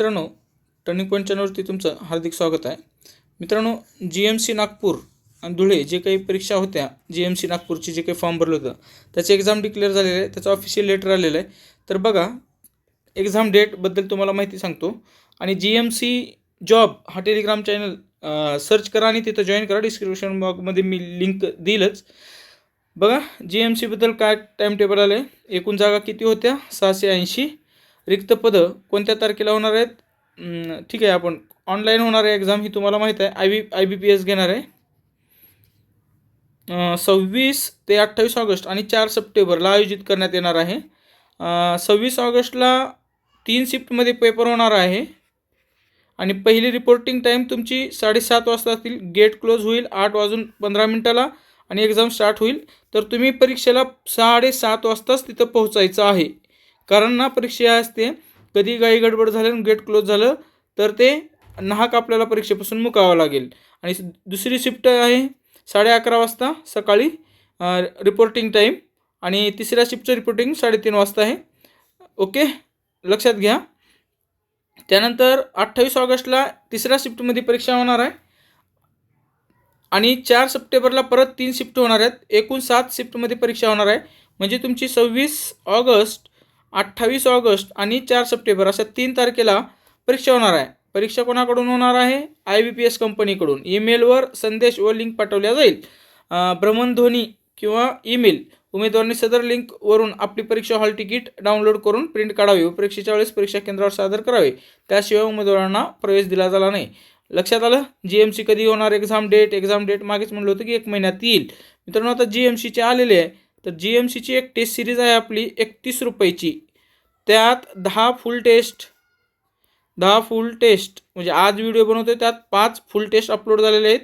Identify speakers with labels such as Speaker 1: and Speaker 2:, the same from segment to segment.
Speaker 1: मित्रांनो turning point चॅनलवरती तुमचं हार्दिक स्वागत आहे. मित्रांनो जी एम सी नागपूर आणि धुळे जे काही परीक्षा होत्या जी एम सी नागपूरची जे काही फॉर्म भरलं होतं त्याचे एक्झाम डिक्लेअर झालेलं आहे त्याचं ऑफिशियल लेटर आलेलं आहे. तर बघा एक्झाम डेटबद्दल तुम्हाला माहिती सांगतो. आणि जी एम सी जॉब हा टेलिग्राम चॅनल सर्च करा आणि तिथं जॉईन करा. डिस्क्रिप्शन बॉक्समध्ये मी लिंक देईलच बघा जी एम सीबद्दल काय टाईम टेबल आलं आहे एकूण जागा किती होत्या? सहाशे ऐंशी. रिक्त पदं कोणत्या तारखेला होणार आहेत? ठीक आहे आपण ऑनलाईन होणार आहे एक्झाम ही तुम्हाला माहीत आहे. I B I B P S घेणार आहे. सव्वीस ते अठ्ठावीस ऑगस्ट आणि चार सप्टेंबरला आयोजित करण्यात येणार आहे. सव्वीस ऑगस्टला तीन शिफ्टमध्ये पेपर होणार आहे. आणि पहिली रिपोर्टिंग टाईम तुमची साडेसात वाजता असतील. गेट क्लोज होईल आठ वाजून पंधरा मिनटाला आणि एक्झाम स्टार्ट होईल. तर तुम्ही परीक्षेला साडेसात वाजताच तिथं पोहोचायचं आहे. कारण ना परीक्षा असते. कधी काही गडबड झालं आणि गेट क्लोज झालं तर ते नाहक आपल्याला परीक्षेपासून मुकावं लागेल. आणि दुसरी शिफ्ट आहे साडे अकरा वाजता सकाळी रिपोर्टिंग टाईम आणि तिसऱ्या शिफ्टचं रिपोर्टिंग साडेतीन वाजता आहे. ओके? लक्षात घ्या. त्यानंतर अठ्ठावीस ऑगस्टला तिसऱ्या शिफ्टमध्ये परीक्षा होणार आहे. आणि चार सप्टेंबरला परत तीन शिफ्ट होणार आहेत. एकूण सात शिफ्टमध्ये परीक्षा होणार आहे. म्हणजे तुमची सव्वीस ऑगस्ट अठ्ठावीस ऑगस्ट आणि चार सप्टेंबर अशा तीन तारखेला परीक्षा होणार आहे. परीक्षा कोणाकडून होणार आहे? आय बी पी एस कंपनीकडून. ईमेलवर संदेश व लिंक पाठवल्या जाईल. भ्रमणध्वनी किंवा ईमेल. उमेदवारांनी सदर लिंकवरून आपली परीक्षा हॉल तिकीट डाउनलोड करून प्रिंट काढावी व परीक्षेच्या वेळेस परीक्षा केंद्रावर सादर करावे. त्याशिवाय उमेदवारांना प्रवेश दिला झाला नाही. लक्षात आलं? जी एम सी कधी होणार? एक्झाम डेट एक्झाम डेट मागेच म्हणलं होतं की एक महिन्यात येईल. मित्रांनो आता जी एम सीचे आलेले आहे तर जी एम सीची एक टेस्ट सिरीज आहे आपली एकतीस रुपयाची. त्यात दहा फुल टेस्ट दहा फुल टेस्ट म्हणजे आज व्हिडिओ बनवतोय त्यात पाच फुल टेस्ट अपलोड झालेले आहेत.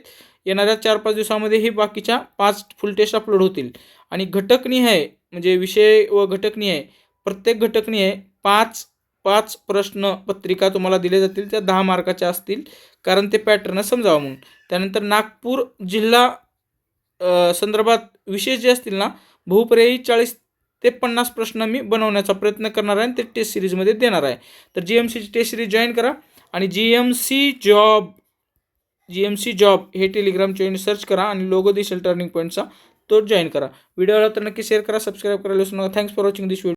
Speaker 1: येणाऱ्या चार पाच दिवसामध्ये ही बाकीच्या पाच फुल टेस्ट अपलोड होतील. आणि घटकनी आहे म्हणजे विषय व घटकनी आहे प्रत्येक घटकनी आहे पाच पाच प्रश्न पत्रिका तुम्हाला दिल्या जातील त्या दहा मार्काच्या असतील कारण ते पॅटर्न समजावं म्हणून. त्यानंतर नागपूर जिल्हा संदर्भात विशेष जे असतील ना बहुपर्यायी चाळीस ते पन्नास प्रश्न मी बनवण्याचा प्रयत्न करणार आहे आणि ते टेस्ट सिरीजमध्ये देणार आहे. तर जी एम सीची टेस्ट सिरीज जॉईन करा आणि G M C job G M C job हे टेलिग्राम चॅनल सर्च करा आणि लोगो दिसेल टर्निंग पॉईंटचा तो जॉईन करा. व्हिडिओला तर नक्की शेअर करा सबस्क्राईब करायला विसरू नका. Thanks for watching this video